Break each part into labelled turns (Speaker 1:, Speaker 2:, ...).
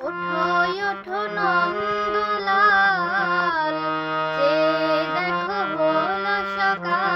Speaker 1: ওঠো ওঠো সকাল।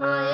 Speaker 1: Oye.